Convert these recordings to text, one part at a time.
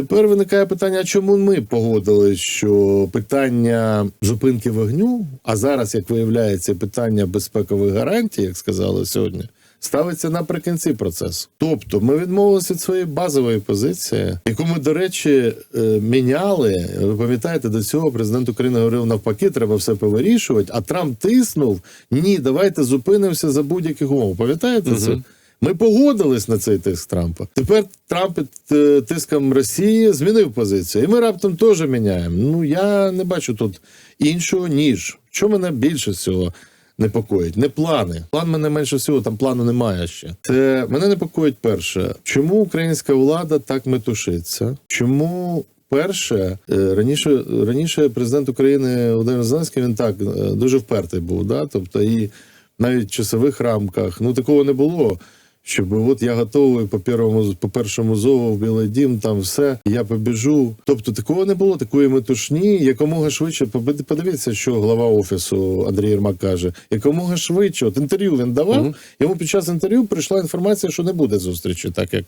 тепер виникає питання: чому ми погодились, що питання зупинки вогню, а зараз, як виявляється, питання безпекових гарантій, як сказали сьогодні. Ставиться наприкінці процесу. Тобто ми відмовилися від своєї базової позиції, яку ми, до речі, е, міняли. Ви пам'ятаєте, до цього президент України говорив навпаки, треба все повирішувати. А Трамп тиснув: ні, давайте зупинимося за будь-яких умов. Пам'ятаєте це? Ми погодились на цей тиск Трампа. Тепер Трамп під е, тиском Росії змінив позицію, і ми раптом теж міняємо. Ну я не бачу тут іншого ніж що мене більше всього непокоїть. Не плани. План мене менше всього, там плану немає ще. Це мене непокоїть перше. Чому українська влада так метушиться? Чому? Перше, е, раніше раніше президент України Володимир Зеленський він так е, дуже впертий був. Да? Тобто, і навіть в часових рамках ну такого не було. Щоб от я готовий по першому по першому зову в Білий Дім, там все, я побіжу. Тобто такого не було, такої метушні, якомога швидше. Подивіться, що глава офісу Андрій Єрмак каже, якомога швидше. От інтерв'ю він давав. Йому під час інтерв'ю прийшла інформація, що не буде зустрічі, так як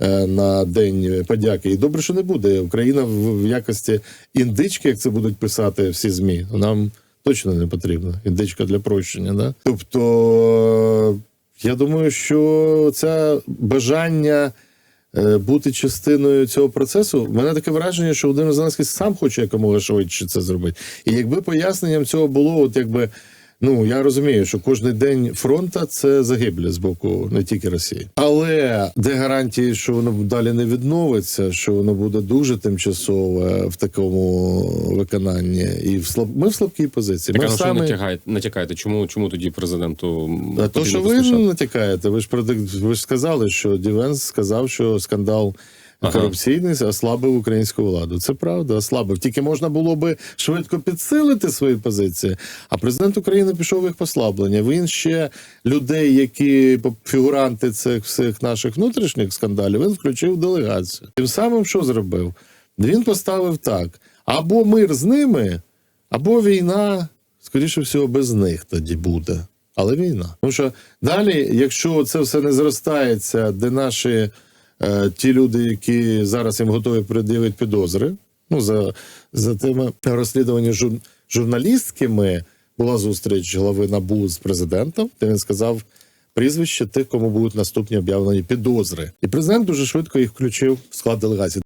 е, на день подяки. І добре, що не буде. Україна в, в якості індички, як це будуть писати всі змі, нам точно не потрібна. Індичка для прощення. Да? Тобто. Я думаю, що це бажання е, бути частиною цього процесу. В мене таке враження, що Володимир Зеленський сам хоче якомога швидше це зробити. І якби поясненням цього було, от якби. Ну я розумію, що кожен день фронта це загиблі з боку не тільки Росії, але де гарантії, що воно далі не відновиться, що воно буде дуже тимчасове в такому виконанні, і в слаб... ми в слабкій позиції. Так, Ми на що натягаєте, натякаєте? Чому, чому тоді президенту а то, що ви натякаєте, ви ж ви ж сказали, що Дівенс сказав, що скандал Ага. корупційний ослабив українську владу. Це правда, ослабив. Тільки можна було би швидко підсилити свої позиції. А президент України пішов в їх послаблення. Він ще людей, які фігуранти цих всіх наших внутрішніх скандалів, він включив делегацію. Тим самим що зробив? Він поставив так: або мир з ними, або війна, скоріше всього, без них тоді буде. Але війна. Тому що далі, якщо це все не зростається, де наші ті люди, які зараз їм готові пред'явити підозри, ну за, за тими розслідування жур, журналістськими була зустріч глави НАБУ з президентом, де він сказав прізвище тих, кому будуть наступні об'явлені підозри. І президент дуже швидко їх включив в склад делегації.